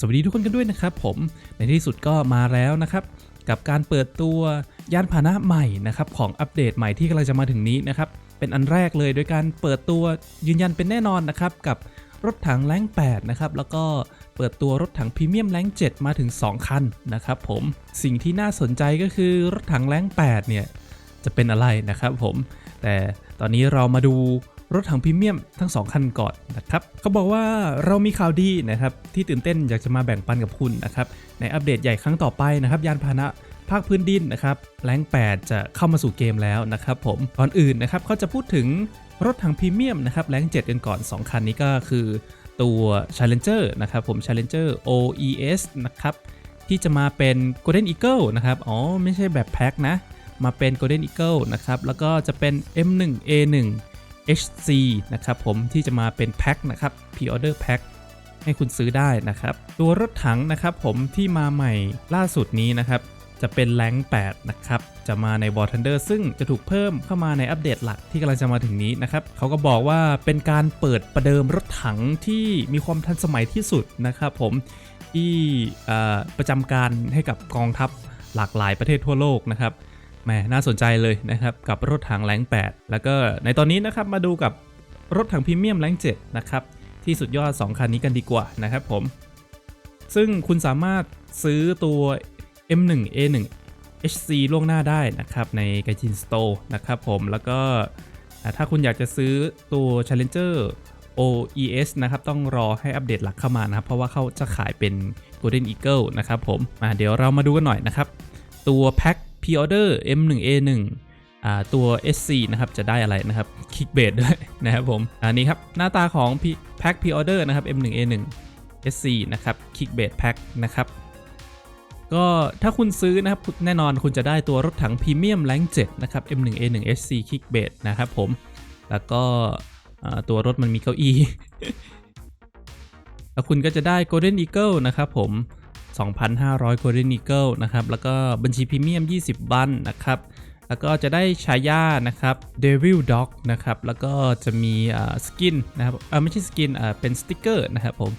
สวัสดีทุกคนกันด้วยนะครับผมในที่สุดก็มาแล้วนะครับ กับการเปิดตัวยานพาหนะใหม่นะครับของอัปเดตใหม่ที่กำลังจะมาถึงนี้นะครับ เป็นอันแรกเลยโดยการเปิดตัวยืนยันเป็นแน่นอนนะครับ กับรถถังแรง8นะครับแล้วก็เปิดตัวรถถังพรีเมียมแรง7มาถึง 2 คันนะครับผมสิ่งที่น่าสนใจก็คือรถถังแรง8เนี่ยจะเป็นอะไรนะครับผมแต่ตอนนี้เรามาดู รถถังพรีเมียมทั้ง 2 คันก่อนนะครับเขาบอกว่าเรามีข่าวดีนะครับที่ตื่นเต้นอยากจะมาแบ่งปันกับคุณนะครับในอัปเดตใหญ่ครั้งต่อไปนะครับยานพาหนะภาคพื้นดินนะครับแรง8 จะเข้ามาสู่เกมแล้วนะครับผมก่อนอื่นนะครับเขาจะพูดถึงรถถังพรีเมียมนะครับแรง7กันก่อน 2 คันนี้ก็คือตัว Challenger นะครับผม Challenger OES นะครับที่จะมาเป็น Golden Eagle นะครับอ๋อไม่ใช่แบบแพ็คนะ มาเป็น Golden Eagle นะครับแล้วก็จะเป็น M1A1 HC นะครับผมที่จะมาเป็นแพ็คนะครับ Pre-order Pack ให้คุณซื้อได้นะครับ ตัวรถถังนะครับผมที่มาใหม่ล่าสุดนี้นะครับ จะเป็นแรง8นะครับ จะมาใน War Thunder ซึ่งจะถูกเพิ่มเข้ามาในอัปเดตหลักที่กำลังจะมาถึงนี้นะครับ เขาก็บอกว่าเป็นการเปิดประเดิมรถถังที่มีความทันสมัยที่สุดนะครับผมที่ประจำการให้กับกองทัพหลากหลายประเทศทั่วโลกนะครับ แหมน่าสนใจเลยนะครับกับรถถังแรง 8 แล้วก็ในตอนนี้นะครับมาดูกับรถถังพรีเมียมแรง 7 นะครับ ที่สุดยอด 2 คันนี้กันดีกว่านะครับผม ซึ่งคุณสามารถซื้อตัว M1A1 HC ล่วงหน้าได้นะครับใน g a i j i n Store นะครับผมแล้วก็ถ้าคุณอยากจะซื้อตัว Challenger OES นะครับ ต้องรอให้อัปเดตหลักเข้ามานะครับ เพราะว่าเขาจะขายเป็น Golden Eagle นะครับผม มาเดี๋ยวเรามาดูกันหน่อยนะครับ ตัวแพ็ค Pre-order M1A1 ตัว SC นะครับจะได้อะไรนะครับคิกเบดด้วยนะครับผมอันนี้ครับหน้าตาของแพ็ค Pre-order นะครับ M1A1 SC นะครับคิกเบดแพ็คนะครับก็ถ้าคุณซื้อนะครับแน่นอนคุณจะได้ตัวรถถังพรีเมียมแรง7นะครับ M1A1 SC Kickbait นะครับผม แล้วก็ตัวรถมันมีเก้าอี้ แล้วคุณก็จะได้ Golden Eagle นะครับผม 2,500 Golden Eagle นะครับ แล้วก็บัญชีพรีเมียม 20 บันนะครับ แล้วก็จะได้ฉายานะครับ Devil Dog นะครับ แล้วก็จะมีสกินนะครับไม่ใช่สกินเป็นสติกเกอร์นะครับผม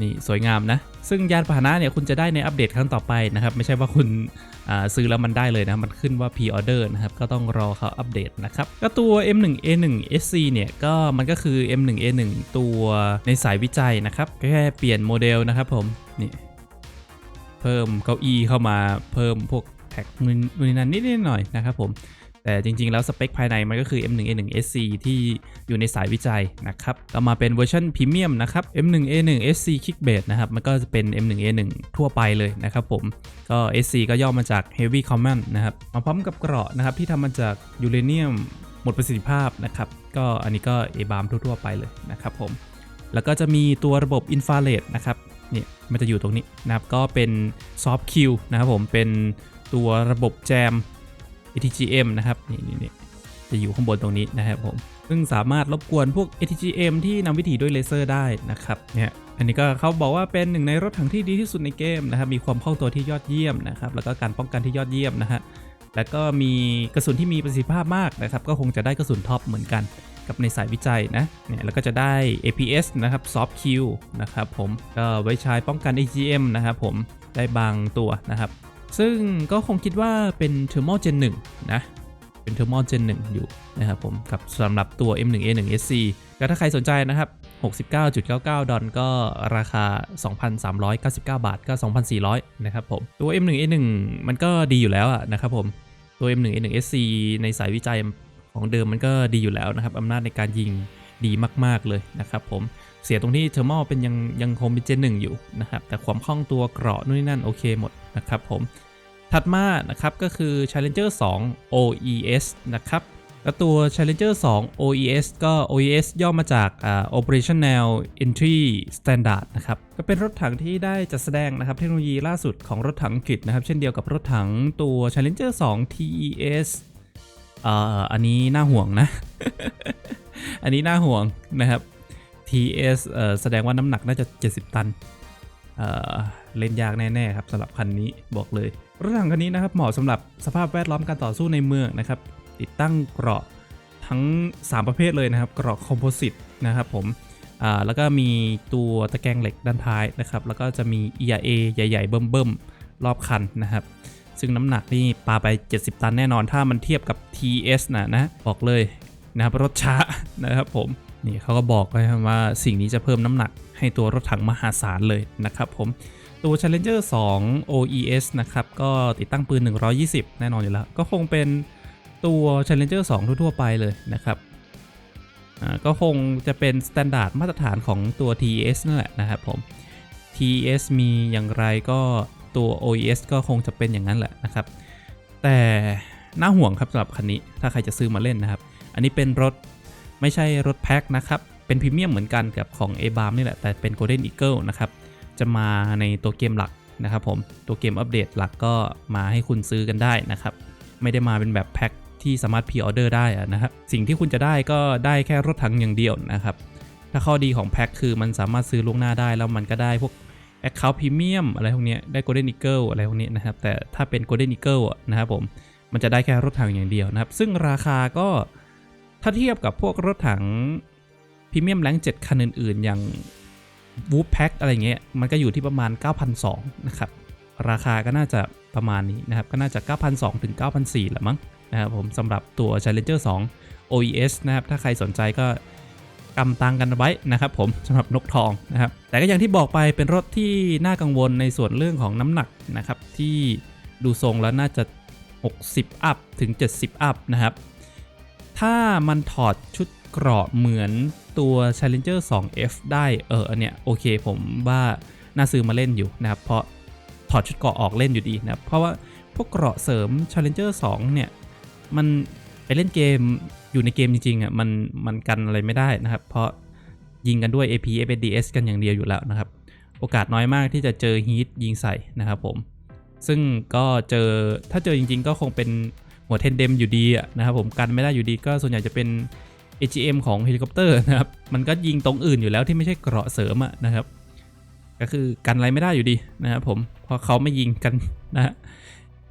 นี่สวยงามนะ ซึ่งยานพาหนะเนี่ยคุณจะได้ในอัปเดตครั้งต่อไปนะครับ ไม่ใช่ว่าคุณซื้อแล้วมันได้เลยนะ มันขึ้นว่า pre order นะครับ ก็ต้องรอเขาอัปเดตนะครับ ก็ตัว M1A1 SC เนี่ย ก็มันก็คือ M1A1 ตัวในสายวิจัยนะครับ แค่เปลี่ยนโมเดลนะครับผม นี่ เพิ่มเก้าอี้เข้ามาเพิ่มพวกแท็กนู่นนั่นนิดหน่อยนะครับผมแต่จริงๆ แล้วสเปคภายในมันก็คือ M1A1 SC ที่อยู่ในสายวิจัยนะครับก็มาเป็นเวอร์ชันพรีเมียมนะครับ M1A1 SC Kickbait นะครับ มันก็จะเป็น M1A1 ทั่วไปเลยนะครับผม ก็ SC ก็ย่อมาจาก Heavy Command นะครับ มาพร้อมกับเกราะนะครับที่ทำมาจากยูเรเนียมหมดประสิทธิภาพนะครับ ก็อันนี้ก็ A-BAM ทั่วๆ ไปเลยนะครับผม แล้วก็จะมีตัวระบบอินฟราเรดนะครับ เนี่ยมันจะอยู่ตรงนี้นะครับก็เป็นซอฟต์คิวนะครับผมเป็นตัวระบบแจม ATGM นะครับนี่นี่นี่จะอยู่ข้างบนตรงนี้นะครับผมซึ่งสามารถรบกวนพวก ATGM ที่นำวิถีด้วยเลเซอร์ได้นะครับเนี่ยอันนี้ก็เขาบอกว่าเป็นหนึ่งในรถถังที่ดีที่สุดในเกมนะครับมีความคล่องตัวที่ยอดเยี่ยมนะครับแล้วก็การป้องกันที่ยอดเยี่ยมนะฮะแล้วก็มีกระสุนที่มีประสิทธิภาพมากนะครับ ก็คงจะได้กระสุนท็อปเหมือนกัน กับในสายวิจัยนะเนี่ยแล้วก็จะได้ APS นะครับ Soft Q นะครับผมก็ไว้ใช้ป้องกัน AGM นะครับผมได้บางตัวนะครับ ซึ่งก็คงคิดว่าเป็น Thermal Gen 1 นะเป็น Thermal Gen 1 อยู่นะครับผมกับสำหรับตัว M1A1 SC ก็ถ้าใครสนใจนะครับ 69.99 ดอลก็ราคา 2,399 บาทก็ 2,400 นะครับผม ตัว M1A1 มันก็ดีอยู่แล้วนะครับผม ตัว M1A1 SC ในสายวิจัย ของเดิมมันก็ดีอยู่แล้วนะครับอำนาจในการยิงดีมาก ๆ เลยนะครับผมเสียตรงที่เทอร์มอลเป็นยังยังคงเป็นเจนหนึ่งอยู่นะครับแต่ความคล่องตัวเกราะนู่นนี่นั่นโอเคหมดนะครับผมถัดมานะครับก็คือ Challenger 2 OES นะครับแล้วตัว Challenger 2 OES ก็ OES ย่อมาจาก Operational Entry Standard นะครับ ก็เป็นรถถังที่ได้จัดแสดงนะครับ เทคโนโลยีล่าสุดของรถถังอังกฤษนะครับ เช่นเดียวกับรถถังตัว Challenger 2 TES อ่าอันนี้น่าห่วงนะ อันนี้น่าห่วงนะครับ TS เอ่อแสดงว่าน้ำหนักน่าจะ 70 ตัน เอ่อเล่นยากแน่ๆครับสำหรับคันนี้บอกเลยรถถังคันนี้นะครับเหมาะสำหรับสภาพแวดล้อมการต่อสู้ในเมืองนะครับ ติดตั้งเกราะทั้ง 3 ประเภทเลยนะครับ เกราะคอมโพสิตนะครับผมอ่าแล้วก็มีตัวตะแกรงเหล็กด้านท้ายนะครับ แล้วก็จะมี ERA ใหญ่ ๆ เบิ่มๆรอบคันนะครับ ซึ่งน้ำหนักนี่ปลาไป 70 ตันแน่นอนถ้ามันเทียบกับ TS นะนะบอกเลยนะครับรถช้านะครับผมนี่เขาก็บอกไว้ว่าสิ่งนี้จะเพิ่มน้ำหนักให้ตัวรถถังมหาศาลเลยนะครับผมตัว Challenger 2 OES นะครับ ก็ติดตั้งปืน 120 แน่นอนอยู่แล้ว ก็คงเป็นตัว Challenger 2 ทั่ว ๆ ไปเลยนะครับอ่าก็คงจะเป็นสแตนดาร์ดมาตรฐานของตัว TS นั่นแหละนะครับผม TS มีอย่างไรก็ ตัว OES ก็คงจะเป็นอย่างนั้นแหละนะครับ แต่น่าห่วงครับสำหรับคันนี้ ถ้าใครจะซื้อมาเล่นนะครับ อันนี้เป็นรถไม่ใช่รถแพ็คนะครับ เป็นพรีเมียมเหมือนกันกับของ a b a m นี่แหละ แต่เป็น Golden Eagle นะครับ จะมาในตัวเกมหลักนะครับผม ตัวเกมอัปเดตหลักก็มาให้คุณซื้อกันได้นะครับ ไม่ได้มาเป็นแบบแพ็คที่สามารถพ r ออเดอร์ได้นะครับ สิ่งที่คุณจะได้ก็ได้แค่รถถังอย่างเดียวนะครับ ถ้าข้อดีของแพ็คคือมันสามารถซื้อล่วงหน้าได้แล้วมันก็ได้พวก Account Premium อะไรพวกนี้ได้ Golden Eagle อะไรพวกนี้นะครับ แต่ถ้าเป็น Golden Eagle อะนะครับผม มันจะได้แค่รถถังอย่างเดียวนะครับ ซึ่งราคาก็ถ้าเทียบกับพวกรถถังพรีเมียมแรง7คันอื่น ๆ อย่างวูฟแพ็คอะไรเงี้ย มันก็อยู่ที่ประมาณ 9,200นะครับ ราคาก็น่าจะประมาณนี้นะครับ ก็น่าจะ 9,200ถึง9,400ละมั้งนะครับผมสำหรับตัว Challenger 2 OES นะครับ ถ้าใครสนใจก็ กำตังกันไว้นะครับผมสำหรับนกทองนะครับแต่ก็อย่างที่บอกไปเป็นรถที่น่ากังวลในส่วนเรื่องของน้ำหนักนะครับที่ดูทรงแล้วน่าจะ 60 อัพถึง 70 อัพนะครับถ้ามันถอดชุดเกราะเหมือนตัว Challenger 2F ได้เอออันเนี้ยโอเคผมว่าน่าซื้อมาเล่นอยู่นะครับเพราะถอดชุดเกราะออกเล่นอยู่ดีนะครับเพราะว่าพวกเกราะเสริม Challenger 2 เนี่ยมัน ไปเล่นเกมอยู่ในเกมจริงๆอะมันมันกันอะไรไม่ได้นะครับ เพราะยิงกันด้วย AP FDS กันอย่างเดียวอยู่แล้วนะครับ โอกาสน้อยมากที่จะเจอฮีทยิงใส่นะครับผม ซึ่งก็เจอถ้าเจอจริงๆ ก็คงเป็นหัวเทนเดมอยู่ดีนะครับผมกันไม่ได้อยู่ดีก็ส่วนใหญ่จะเป็น AGM ของเฮลิคอปเตอร์นะครับ มันก็ยิงตรงอื่นอยู่แล้วที่ไม่ใช่เกราะเสริมอะนะครับ ก็คือกันอะไรไม่ได้อยู่ดีนะครับผมเพราะเขาไม่ยิงกันนะ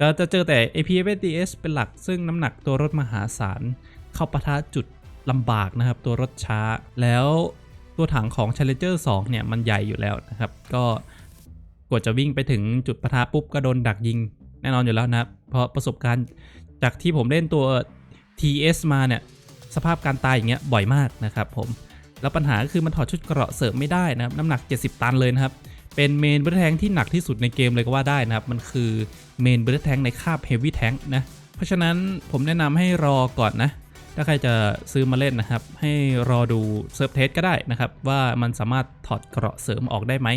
ฮะก็จะเจอแต่ APFDS เป็นหลักซึ่งน้ำหนักตัวรถมหาศาล เข้าปะทะจุดลำบากนะครับ ตัวรถช้า แล้วตัวถังของ Challenger 2 เนี่ย มันใหญ่อยู่แล้วนะครับ ก็กว่าจะวิ่งไปถึงจุดปะทะปุ๊บก็โดนดักยิงแน่นอนอยู่แล้วนะครับเพราะประสบการณ์จากที่ผมเล่นตัว TS มาเนี่ย สภาพการตายอย่างเงี้ยบ่อยมากนะครับผม แล้วปัญหาก็คือมันถอดชุดเกราะเสริมไม่ได้นะครับ น้ำหนัก 70 ตันเลยนะครับ เป็นเมนเบร์แทงที่หนักที่สุดในเกมเลยก็ว่าได้นะครับ มันคือเมนเบร์แทงในคาบเฮฟวี่แทงนะ เพราะฉะนั้นผมแนะนำให้รอก่อนนะ ถ้าใครจะซื้อมาเล่นนะครับ ให้รอดูเซิร์ฟเทสก็ได้นะครับ ว่ามันสามารถถอดเกราะเสริมออกได้ไหม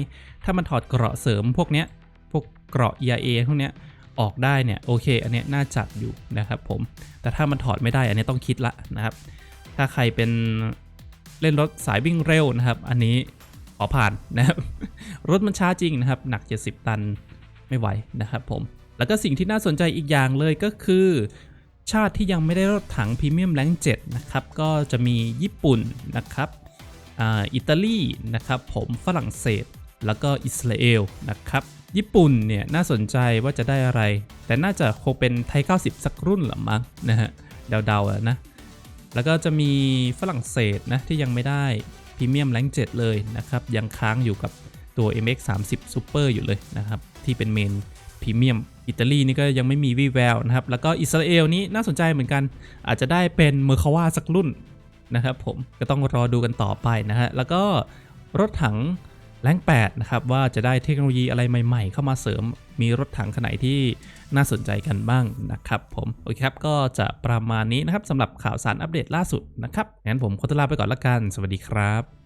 ถ้ามันถอดเกราะเสริมพวกเนี้ยพวกเกราะ ERA พวกเนี้ยออกได้เนี่ยโอเค อันเนี้ยน่าจัดอยู่นะครับผม แต่ถ้ามันถอดไม่ได้อันนี้ต้องคิดละนะครับ ถ้าใครเป็นเล่นรถสายวิ่งเร็วนะครับ อันนี้ อผ่านนะครับรถมันช้าจริงนะครับ หนัก 70 ตันไม่ไหวนะครับผม แล้วก็สิ่งที่น่าสนใจอีกอย่างเลยก็คือ ชาติที่ยังไม่ได้รถถังพรีเมียมแรง7นะครับ ก็จะมีญี่ปุ่นนะครับอิตาลีนะครับผมฝรั่งเศส แล้วก็อิสราเอลนะครับญี่ปุ่นเนี่ยน่าสนใจว่าจะได้อะไร แต่น่าจะคงเป็นไทย 90 สักรุ่นหรือมั้งนะฮะเดาๆนะแล้วก็จะมีฝรั่งเศสนะที่ยังไม่ได้ พรีเมียมแรง7เลยนะครับ ยังค้างอยู่กับตัว MX 30 Super อยู่เลยนะครับ ที่เป็นเมนพรีเมียมอิตาลีนี่ก็ยังไม่มีวี่แววนะครับ แล้วก็อิสราเอลนี้น่าสนใจเหมือนกัน อาจจะได้เป็นเมอร์คาวาสักรุ่นนะครับผมก็ต้องรอดูกันต่อไปนะฮะแล้วก็รถถัง แรง8นะครับว่าจะได้เทคโนโลยีอะไรใหม่ ๆ เข้ามาเสริมมีรถถังขนาดที่น่าสนใจกันบ้างนะครับผมโอเคครับก็จะประมาณนี้นะครับสำหรับข่าวสารอัปเดตล่าสุดนะครับงั้นผมขอตัวลาไปก่อนละกัน สวัสดีครับ